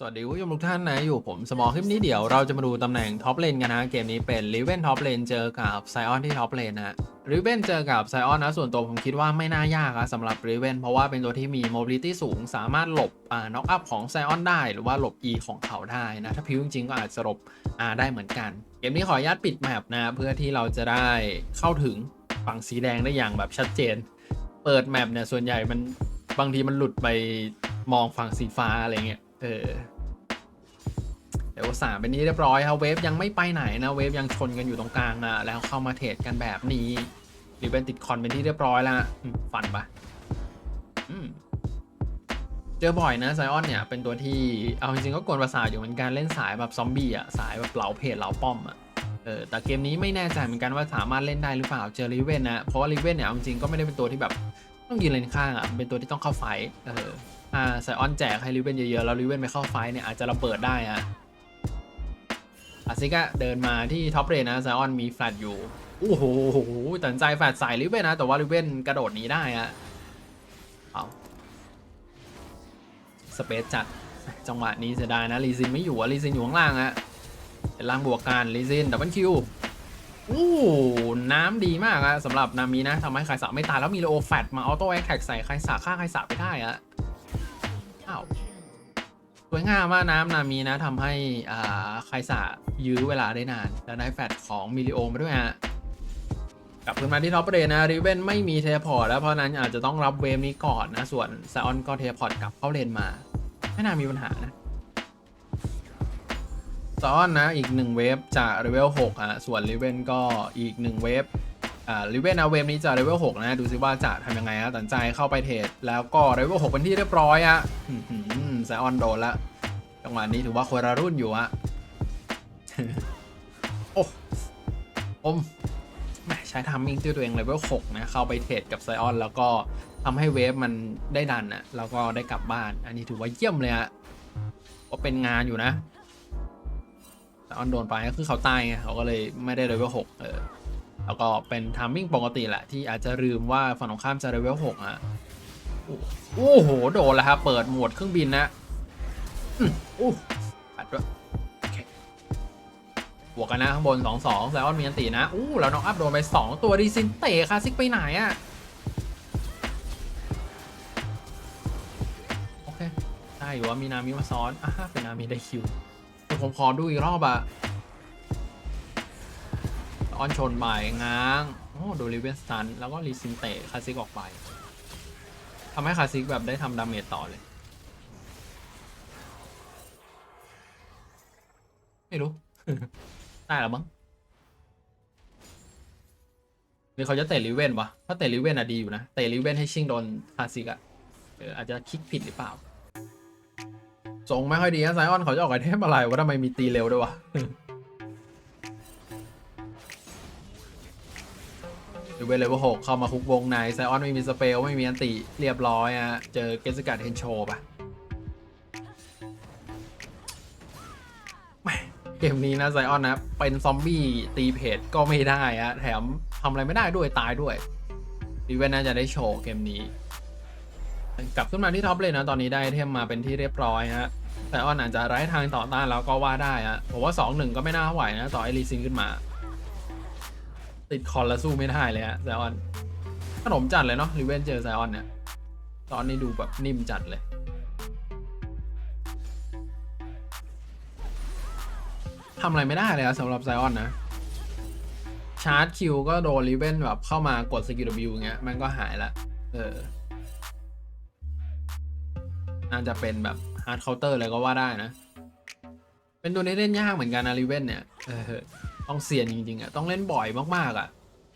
สวัสดีผู้ชมทุกท่านนะ อยู่ผมสมอคลิปนี้เดี๋ยวเราจะมาดูตำแหน่งท็อปเลนกันนะ เกมนี้เป็นริเวนท็อปเลนเจอกับไซออนที่ท็อปเลนนะริเวนเจอกับไซออนนะ ส่วนตัวผมคิดว่าไม่น่ายากอะสำหรับริเวนเพราะว่าเป็นตัวที่มีโมบิลิตี้สูง สามารถหลบอ่าน็อกอัพของไซออนได้ หรือว่าหลบ E ของเขาได้นะ ถ้าพิวจริงๆก็อาจจะหลบ R ได้เหมือนกัน เกมนี้ขออนุญาตปิดแมปนะ เพื่อที่เราจะได้เข้าถึงฝั่งสีแดงได้อย่างแบบชัดเจน เปิดแมปเนี่ยส่วนใหญ่มันบางทีมันหลุดไปมองฝั่งสีฟ้าอะไรเงี้ย เออเดี๋ยวสามเป็นนี้เรียบร้อยครับเวฟยังไม่ไปไหนนะเวฟยังชนกันอยู่ตรงกลางนะแล้วเข้ามาเทรดกันแบบนี้หรือเป็นติดคอนเป็นที่เรียบร้อยแล้วฟันปะเจอบ่อยนะไซออนเนี่ยเป็นตัวที่เอาจริงๆก็กวนประสาทอยู่เหมือนกันเล่นสายแบบซอมบี้อะสายแบบเหลาเพจเหลาป้อมอะเออแต่เกมนี้ไม่แน่ใจเหมือนกันว่าสามารถเล่นได้หรือเปล่าเจอริเวนนะเพราะว่าริเวนเนี่ยเอาจริงๆก็ไม่ได้เป็นตัวที่แบบ ต้องยืนเลนข้างอะเป็นตัวที่ต้องเข้าไฟเอออ่าไซออนแจกให้ริเวนเยอะๆแล้วริเวนไปเข้าไฟเนี่ยอาจจะระเบิดได้อะอาซิกะเดินมาที่ท็อปเรนนะไซออนมีแฟลตอยู่โอ้โหตัดสินใจแฟลตใส่ลิเวนนะ แต่ว่าลิเวนกระโดดหนีได้อะเอาสเปซจัดจังหวะนี้เสียดายนะลีซินไม่อยู่อะลีซินอยู่ข้างล่างอะเป็นล่างบวกการลีซินดับเบิลคิว อู้น้ำดีมากอะสำหรับนามีนะทำให้ไคสาไม่ตายแล้วมีโลแฟตมาออโต้แอคแท็กใส่ไคสาฆ่าไคสาไปได้อะอ้าวสวยงามมากน้ำนามีนะทำให้อ่าไคสะยื้อเวลาได้นาน แล้วได้แฟดของมิลิโอมาด้วยฮะกลับขึ้นมาที่ท็อปเรนนะริเวนไม่มีเทเลพอร์ตแล้วเพราะฉะนั้นอาจจะต้องรับเวฟนี้ก่อนนะส่วนซาออนก็เทเลพอร์ตกลับเข้าเลนมาไม่น่ามีปัญหานะ ซออนนะอีกหนึ่งเวฟจากเลเวล6อะส่วนริเวนก็อีกหนึ่งเวฟอ่าริเวนนะเวฟนี้จะเลเวล6นะ ดูซิว่าจะทำยังไงฮะตัดใจเข้าไปเทรดแล้วก็เลเวล6เป็นที่เรียบร้อยอะไซออนโดนละจังหวะนี้ถือว่าคนละรุ่นอยู่อะโอ้อมแหมใช้ทามมิ่งที่ตัวเองเลเวล6นะ เข้าไปเทรดกับไซออน แล้วก็ทำให้เวฟมันได้ดันอะแล้วก็ได้กลับบ้าน อันนี้ถือว่าเยี่ยมเลยอะก็เป็นงานอยู่นะ ไซออนโดนไปก็คือเขาตายไงเขาก็เลยไม่ได้เลเวล6เออแล้วก็เป็นทามมิ่งปกติแหละ ที่อาจจะลืมว่าฝั่งตรงข้ามจะเลเวล6อะโอ้โห โดนแล้วครับ เปิดโหมดเครื่องบินนะอืมอู้ปัดด้วยบวกกันนะข้างบน 2 2แซลออนมีอันตีนะ อู้ แล้วน้องอัพโดนไป 2 ตัวดีซินเตะคาสสิกไปไหนอะโอเค ได้อยู่ว่ามีนามิมาซ้อนอะเป็นนามิได้คิว ผมขอดูอีกรอบอะออนชนบ่ายง้าง โอ้โดริเวนสตัน แล้วก็รีซินเตะคาสสิกออกไปทำให้คาสสิกแบบได้ทำดาเมจต่อเลย ไม่รู้ ได้แล้วมั้งหรือเขาจะเตะลิเวนวะถ้าเตะลิเวนอะดีอยู่นะ เตะลิเวนให้ชิงโดนคาสสิกอะเอออาจจะคิกผิดหรือเปล่า ทรงไม่ค่อยดีนะไซออนเขาจะออกไอเทมอะไรวะทำไมมีตีเร็วด้วยวะลิเวนเลเวลหกเข้ามาคุกวงในไซออนไม่มีสเปลไม่มีอันติเรียบร้อยอะเจอเกสการ์ดเทนโชปะเกมนี้นะไซออนนะ เป็นซอมบี้ตีเพจก็ไม่ได้อะแถมทำอะไรไม่ได้ด้วยตายด้วยดีเวนน่าจะได้โชว์เกมนี้ กลับขึ้นมาที่ท็อปเลยนะตอนนี้ได้ไอเทมมาเป็นที่เรียบร้อยฮะไซออนอาจจะไร้ทางต่อต้านแล้วก็ว่าได้ฮะผมว่า 2 1 ก็ไม่น่าไหวนะต่อไอรีซิงขึ้นมา ติดคอนแล้วสู้ไม่ได้เลยฮะไซออนขนมจัดเลยเนาะรีเวนเจอไซออนเนี่ยตอนนี้ดูแบบนิ่มจัดเลยทำอะไรไม่ได้เลยอะสำหรับไซออนนะชาร์จคิวก็โดนริเวนแบบเข้ามากดสกิลวิวอย่างเงี้ยมันก็หายละเออ น่าจะเป็นแบบฮาร์ดเคาน์เตอร์เลยก็ว่าได้นะ เป็นตัวนี้เล่นยากเหมือนกันนะริเวนเนี่ยเออต้องเซียนจริงๆอะต้องเล่นบ่อยมากๆอะ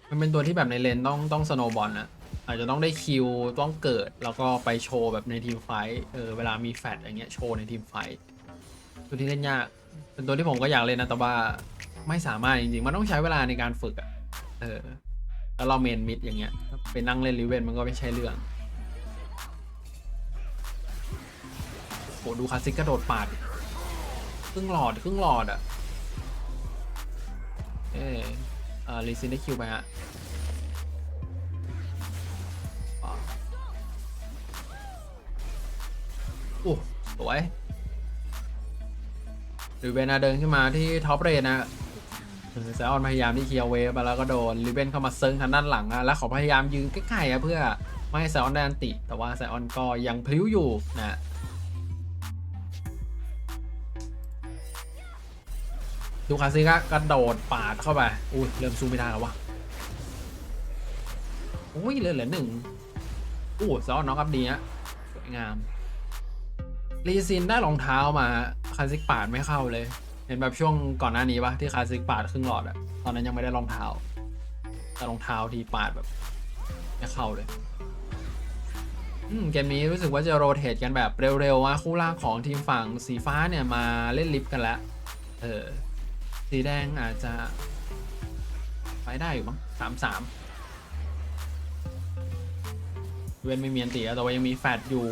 มันเป็นตัวที่แบบในเลนต้องต้องสโนบอลนะอาจจะต้องได้คิวต้องเกิดแล้วก็ไปโชว์แบบในทีมไฟเออเวลามีแฟตอย่างเงี้ยโชว์ในทีมไฟตัวที่เล่นยากเป็นตัวที่ผมก็อยากเล่นนะแต่ว่าไม่สามารถจริงๆมันต้องใช้เวลาในการฝึกอะเออแล้วเราเมนมิดอย่างเงี้ยไปนั่งเล่นริเวนมันก็ไม่ใช่เรื่อง โหดูคาสิกกระโดดปาดครึ่งหลอดครึ่งหลอดอะเออเออรีซินได้คิวไปฮะโอ้สวยหรือเบนเดินขึ้นมาที่ท็อปเรนนะเออไซออนพยายามที่เคลียร์เวฟไปแล้วก็โดนลิเบนเข้ามาเซิงทางด้านหลังอะแล้วเขาพยายามยืนใกล้ๆอะเพื่อไม่ให้ไซออนได้อันติ แต่ว่าไซออนก็ยังพลิ้วอยู่นะ ดูคาซิกะกระโดดปาดเข้าไป อุ้ยเริ่มสู้ไม่ได้แล้ววะอุ้ยเหลือเหลือหนึ่งอู้ซอนน็อกอัพดีฮะสวยงามรีซินได้รองเท้ามาคาซิกปาดไม่เข้าเลย เห็นแบบช่วงก่อนหน้านี้ปะที่คาซิกปาดครึ่งหลอดอะตอนนั้นยังไม่ได้รองเท้า แต่รองเท้าที่ปาดแบบไม่เข้าเลยอืมเกมนี้รู้สึกว่าจะโรเตทกันแบบเร็วๆว่าคู่ล่างของทีมฝั่งสีฟ้าเนี่ยมาเล่นลิฟต์กันแล้วเออ สีแดงอาจจะ ไปได้อยู่มั้งสามสามเวนไม่มีอันตีอะแต่ว่ายังมีแฟดอยู่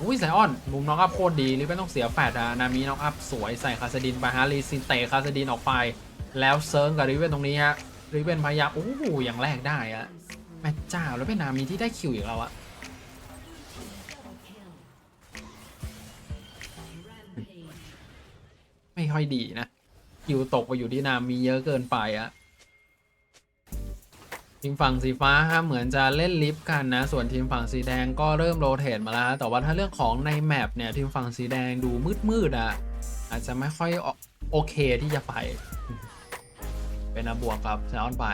อุ้ยไซออน มุมน็อกอัพโคตรดีลิเวนต้องเสียแฟดอะนามีน็อกอัพสวยใส่คาสดินไปฮะรีซินเตะคาสดินออกไป แล้วเซิร์งกับริเวนตรงนี้ฮะริเวนพยายามโอ้โหอย่างแรกได้อะแม่เจ้าแล้วเป็นนามีที่ได้คิวอีกแล้วอะไม่ค่อยดีนะ คิวตกไปอยู่ที่นามีเยอะเกินไปอะทีมฝั่งสีฟ้าฮะเหมือนจะเล่นลิฟต์กันนะ ส่วนทีมฝั่งสีแดงก็เริ่มโรเตทมาแล้ว แต่ว่าถ้าเรื่องของในแมปเนี่ยทีมฝั่งสีแดงดูมืดๆอะอาจจะไม่ค่อยโอเคที่จะไป เป็นอาบวกกับแซออนไป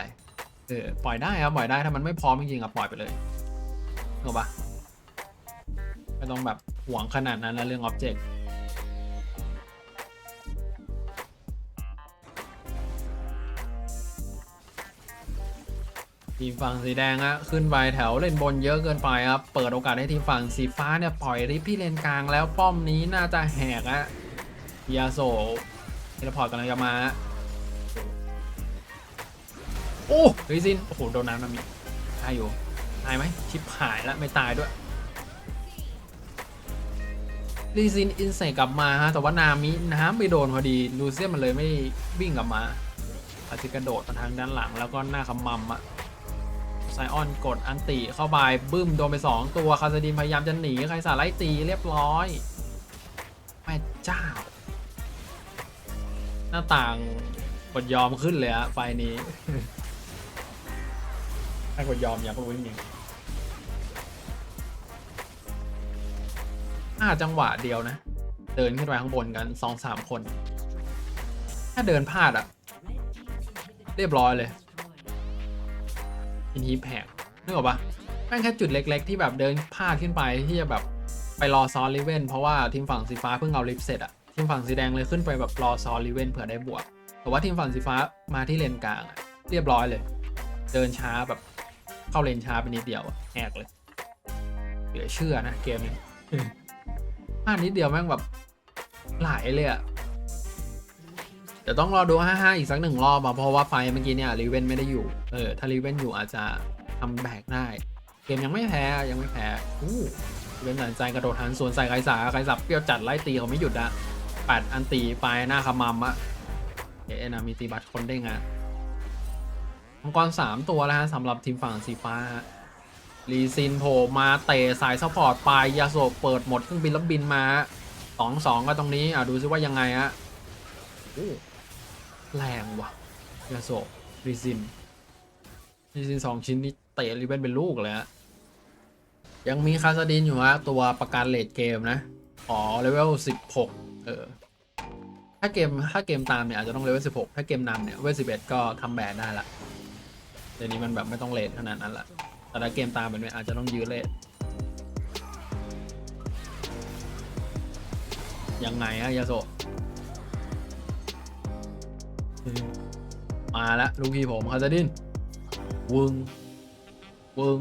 เออปล่อยได้ครับปล่อยได้ถ้ามันไม่พร้อมจริงๆอะปล่อยไปเลยถูกปะไม่ต้องแบบหวงขนาดนั้นนะเรื่องอ็อบเจกต์ ทีมฝั่งสีแดงอะขึ้นไปแถวเล่นบนเยอะเกินไปครับ เปิดโอกาสให้ทีมฝั่งสีฟ้าเนี่ยปล่อยริปที่เลนกลางแล้วป้อมนี้น่าจะแหกอะยาโซเทเลพอร์ตกำลังจะมาโอ้ริซินโอ้โหโดนน้ำน้ำมีตายอยู่ตายไหมชิปหายแล้วไม่ตายด้วยรีซินอินเสกกลับมาฮะแต่ว่านามิน้ำไปโดนพอดีลูเซียนมันเลยไม่วิ่งกลับมาอาจจะกระโดดมาทางด้านหลังแล้วก็หน้าขมำอะ ไซออนกดอันติเข้าไปบึ้มโดนไป 2 ตัวคาซาดินพยายามจะหนีใครสาไล่ตีเรียบร้อยแม่เจ้า หน้าต่างกดยอมขึ้นเลยอะไฟนี้ถ้ากดยอมอยากรู้จริงห้าจังหวะเดียวนะ เดินขึ้นไปข้างบนกันสองสามคน ถ้าเดินพลาดอะเรียบร้อยเลย อินฮีแพกนึกออกปะแม่งแค่จุดเล็ก ๆ ที่แบบเดินพลาดขึ้นไปที่จะแบบไปรอซ้อนลิเวนเพราะว่าทีมฝั่งสีฟ้าเพิ่งเอาลิฟต์เสร็จอะทีมฝั่งสีแดงเลยขึ้นไปแบบรอซ้อนลิเวนเผื่อได้บวก แต่ว่าทีมฝั่งสีฟ้ามาที่เลนกลางเรียบร้อยเลย เดินช้าแบบเข้าเลนช้าไปนิดเดียวแหกเลยเหลือเชื่อนะเกมนี้พลาดนิดเดียวแม่งแบบหลายเลยอะ เดี๋ยวต้องรอดู 5-5 อีกสักหนึ่งรอบอะเพราะว่าไฟเมื่อกี้เนี่ยรีเวนไม่ได้อยู่ เออ ถ้ารีเวนอยู่อาจจะทำแบกได้ เกมยังไม่แพ้ ยังไม่แพ้ อู้เวนตัดสินใจกระโดดหันสวนใส่ไกสาไกสับเปรี้ยวจัดไล่ตีเขาไม่หยุดอะปัดอันตีไปหน้าขมำอะเอะนะมีตีบัตรคนได้ไงมังกรสามตัวแล้วฮะสำหรับทีมฝั่งสีฟ้าฮะลีซินโผล่มาเตะสายซัพพอร์ตไปยาโซเปิดหมดเครื่องบินแล้วบินมาสองสองก็ตรงนี้อะดูซิว่ายังไงฮะโอ้ แรงว่ะยาโซลีซินรีซินสองชิ้นนี้เตะริเบนเป็นลูกเลยฮะยังมีคาซาดินอยู่ฮะตัวประกันเลดเกมนะ อ๋อเลเวลสิบหกเออ ถ้าเกมถ้าเกมตามเนี่ยอาจจะต้องเลเวลสิบหกถ้าเกมนำเนี่ยเลเวลสิบเอ็ดก็ทำแบนได้ละเดี๋ยวนี้มันแบบไม่ต้องเลทขนาดนั้นละแต่ถ้าเกมตามแบบนี้อาจจะต้องยื้อเลทยังไงฮะยาโซ มาแล้วลูกพี่ผมคาซาดินวึงวึง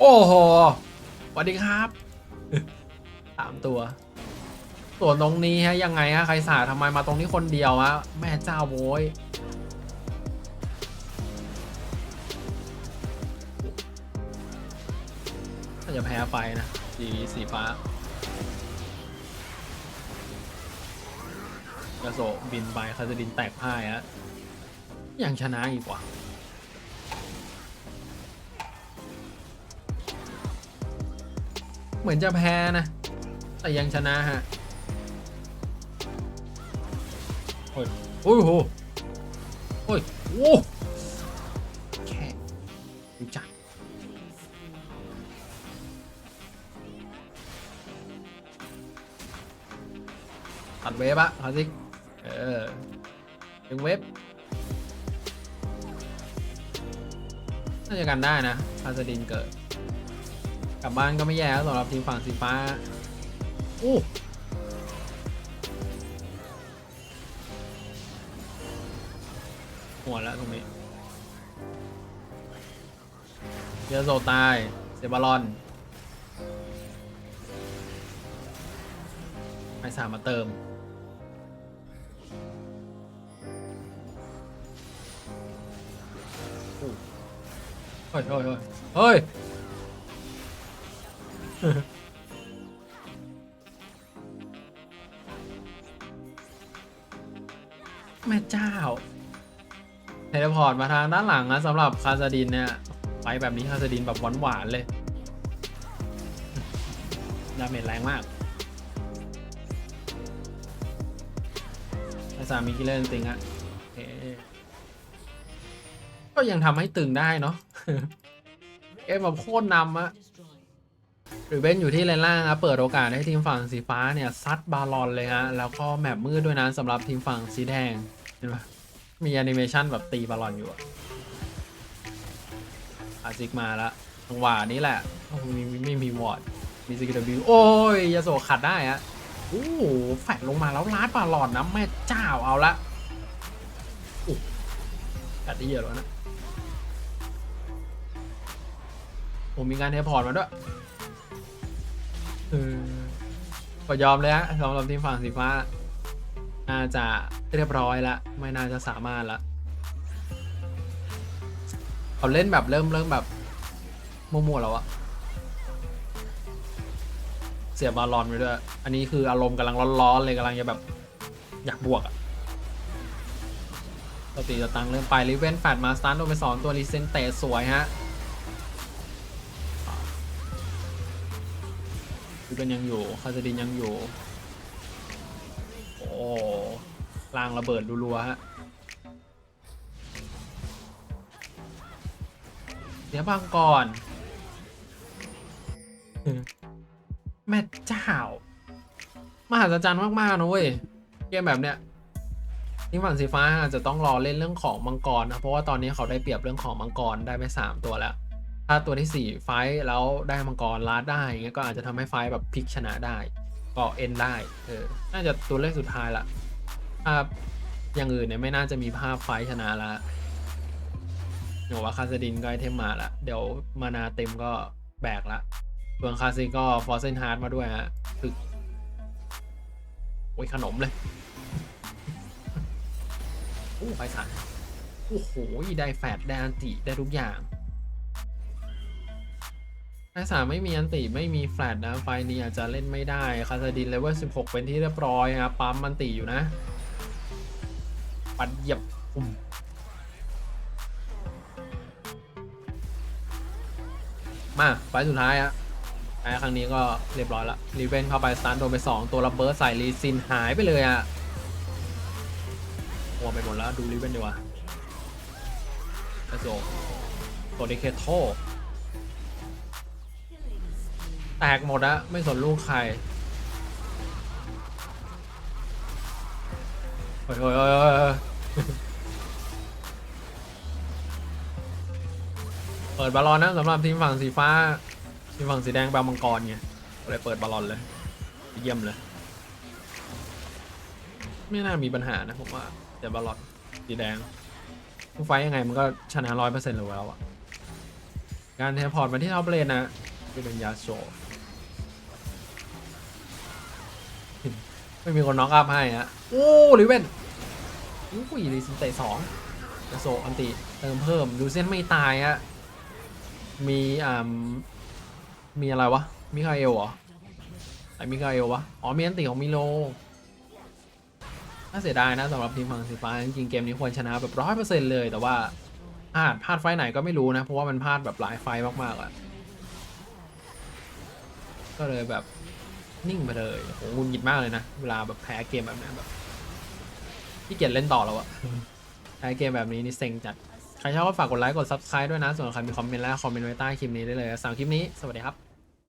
โอ้โหสวัสดีครับสามตัว ส่วนตรงนี้ฮะยังไงฮะใครสาทำไมมาตรงนี้คนเดียวฮะแม่เจ้าโว้ยถ้าจะแพ้ไปนะสีสีฟ้า กระโสบินไปคาสดินแตกพ่ายฮะยังชนะอีกว่าเหมือนจะแพ้นะ แต่ยังชนะฮะโอ้ยโอ้ยโหโอ้ยโอ้แค่รู้จักตัดเวฟอะคลาสสิก เออถึงเวฟน่าจะกันได้นะพาสดินเกิด กลับบ้านก็ไม่แย่แล้วสำหรับทีมฝั่งสีฟ้าอู้หัวแล้วตรงนี้เยโซตาย เซบารอนไอสามมาเติม เฮ้ยเฮ้ยเฮ้ยเฮ้ยแม่เจ้าเทเลพอร์ตมาทางด้านหลังนะสำหรับคาซาดินเนี่ยไปแบบนี้คาซาดินแบบหวานๆเลยดาเมจแรงมากไอสามมีกิเลนติงอะโอเคก็ยังทำให้ตึงได้เนาะ เกมแบบโคตรนำอะหรือเบนอยู่ที่เลนล่างครับเปิดโอกาสให้ทีมฝั่งสีฟ้าเนี่ยซัดบาลอนเลยฮะ แล้วก็แมปมืดด้วยนะสำหรับทีมฝั่งสีแดงเห็นปะมีแอนิเมชันแบบตีบาลอนอยู่อะอาซิกมาล้วจังหวะนี้แหละมีมีไม่มีวอร์ดมีสกิลบิวโอ้ยยาโซขัดได้อะโอ้โหแฟดลงมาแล้วลาดบาลอนนะแม่เจ้าเอาละอู้ขัดได้เยอะแล้วนะ ผมมีการเทพอร์ตมาด้วยเออก็ยอมเลยฮะสำหรับทีมฝั่งสีฟ้า น่าจะเรียบร้อยละ ไม่น่าจะสามารถละเขาเล่นแบบเริ่มเริ่มแบบมั่วๆแล้วอะเสียบาลอนไปด้วย อันนี้คืออารมณ์กำลังร้อนๆเลยกำลังจะแบบ อยากบวกอะปกติจะตังเริ่มไปลิเวนแฟดมาสตาร์ทโดนไปสองตัวรีเซนเตะสวยฮะ คือเป็นยังอยู่คาซาดินยังอยู่ โอ้ลางระเบิดรัวๆฮะเดี๋ยวบางก่อน แม่เจ้ามหัศจรรย์มากๆนะเว้ย เกมแบบเนี้ยทีมฝั่งสีฟ้าอาจจะต้องรอเล่นเรื่องของมังกรนะ เพราะว่าตอนนี้เขาได้เปรียบเรื่องของมังกรได้ไป 3 ตัวแล้ว ถ้าตัวที่ 4 ไฟแล้วได้มังกรลาดได้เงี้ยก็อาจจะทำให้ไฟแบบพลิกชนะได้ก็เอ็นได้เออน่าจะตัวเลขสุดท้ายละถ้าอย่างอื่นเนี่ยไม่น่าจะมีภาพไฟชนะละเดี๋ยวว่าคาสดินก็ไอเทมมาละเดี๋ยวมานาเต็มก็แบกละส่วนคาซิก็ฟอร์เซนฮาร์ดมาด้วยฮะคือโอ้ยขนมเลยโอ้ไปสันโอ้โหได้แฟดได้อันติได้ทุกอย่าง ไอสามไม่มีอันติไม่มีแฟลตนะไฟนี้อาจจะเล่นไม่ได้คาซาดินเลเวล16 เป็นที่เรียบร้อยครับปั๊มมันติอยู่นะ ปัดเหยียบปุ่มมาไฟสุดท้ายอะไอครั้งนี้ก็เรียบร้อยละรีเวนเข้าไปสตาร์ทโดนไป 2 ตัวระเบิดใส่รีซินหายไปเลยอะหัวไปหมดแล้วดูรีเวนดีกว่ากระโจกตัวดิเคทโท แตกหมดอะไม่สนลูกใครเฮ้ยเฮ้ยเฮ้ยเฮ้ยเฮ้ยเปิดบอลลอนนะสำหรับทีมฝั่งสีฟ้า ทีมฝั่งสีแดงแปลมังกรไงก็เลยเปิดบอลลอนเลย เยี่ยมเลย ไม่น่ามีปัญหานะผมว่าแต่บอลลอนสีแดงผู้ไฟต์ยังไงมันก็ชนะร้อยเปอร์เซ็นต์เลยแล้วอะการเทพอร์ตมาที่ท็อปเลนนะเป็นยาโช ไม่มีคนน็อกอัพให้ฮะโอ้ลิเวนอุ้ยรีซินเตะสองกระโซอันติเติมเพิ่มดูเส้นไม่ตายฮะมีอ่ามีอะไรวะมิคาเอลเหรอไอ้มิคาเอลวะอ๋อมีอันติของมิโลน่าเสียดายนะสำหรับทีมฝั่งสีฟ้าจริงเกมนี้ควรชนะแบบร้อยเปอร์เซ็นต์เลยแต่ว่าพลาดพลาดไฟไหนก็ไม่รู้นะ เพราะว่ามันพลาดแบบหลายไฟมากๆอะก็เลยแบบ นิ่งไปเลยโหงุนหงิดมากเลยนะ เวลาแบบแพ้เกมแบบนี้แบบที่เกียจเล่นต่อแล้วอะแพ้เกมแบบนี้นี่เซ็งจัด ใครชอบก็ฝากกดไลค์ กด subscribe ด้วยนะ ส่วนใครมีคอมเมนต์แล้วคอมเมนต์ไว้ใต้คลิปนี้ได้เลยสำหรับคลิปนี้ สวัสดีครับ